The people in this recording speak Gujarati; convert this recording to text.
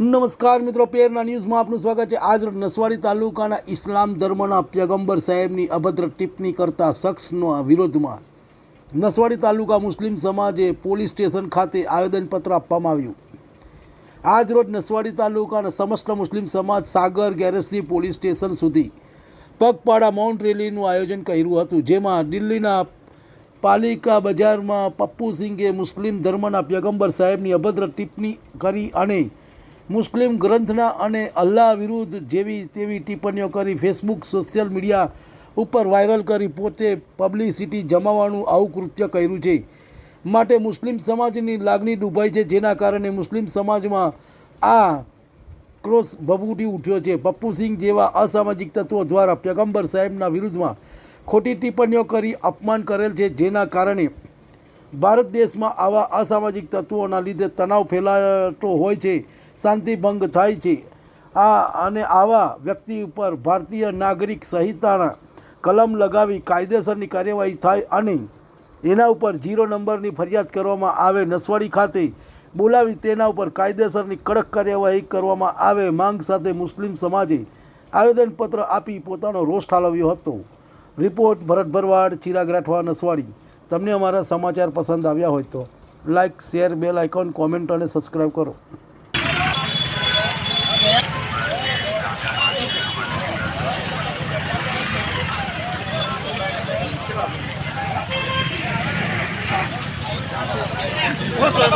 નમસ્કાર મિત્રો પેરના ન્યૂઝમાં આપનું સ્વાગત છે. આજ નસવાડી તાલુકાના ઇસ્લામ ધર્મના પ્યગંબર સાહેબની અભદ્ર ટિપ્પણી કરતા શખ્સનો વિરોધમાં નસવાડી તાલુકા મુસ્લિમ સમાજે પોલીસ સ્ટેશન ખાતે આવેદનપત્ર આપવામાં આવ્યું. આજ રોજ નસવાડી તાલુકાના સમસ્ત મુસ્લિમ સમાજ સાગર ગેરેજથી પોલીસ સ્ટેશન સુધી પગપાળા માઉન્ટ રેલીનું આયોજન કર્યું હતું, જેમાં દિલ્હીના પાલિકા બજારમાં પપ્પુ સિંઘે મુસ્લિમ ધર્મના પ્યગંબર સાહેબની અભદ્ર ટિપ્પણી કરી અને મુસ્લિમ ગ્રંથના અને અલ્લાહ વિરુદ્ધ જેવી તેવી ટિપ્પણીઓ કરી ફેસબુક, સોશિયલ મીડિયા ઉપર વાયરલ કરી પોતે પબ્લિસિટી જમાવવાનું આવું કૃત્ય કર્યું છે. માટે મુસ્લિમ સમાજની લાગણી ડૂબાઈ છે, જેના કારણે મુસ્લિમ સમાજમાં આ ક્રોસ ભભૂટી ઉઠ્યો છે. પપ્પુ સિંહ જેવા અસામાજિક તત્વો દ્વારા પેગમ્બર સાહેબના વિરુદ્ધમાં ખોટી ટિપ્પણીઓ કરી અપમાન કરેલ છે, જેના કારણે ભારત દેશમાં આવા અસામાજિક તત્વોના લીધે તણાવ ફેલાતો હોય છે. શાંતિ ભંગ થાય છે. આ અને આવા વ્યક્તિ ઉપર ભારતીય નાગરિક સંહિતાના કલમ લગાવી કાયદેસરની કાર્યવાહી થાય અને એના ઉપર જીરો નંબરની ફરિયાદ કરવામાં આવે નસવાડી ખાતે બોલાવી તેના ઉપર કાયદેસરની કડક કાર્યવાહી કરવામાં આવે માંગ સાથે મુસ્લિમ સમાજે આવેદનપત્ર આપી પોતાનો રોષ ઠાલવ્યો હતો. રિપોર્ટ ભરત ભરવાડ, ચિરાગ રાઠવા, નસવાડી. તમને અમારા સમાચાર પસંદ આવ્યા હોય તો like share, bell icon, comment અને સબસ્ક્રાઈબ કરો. Fußball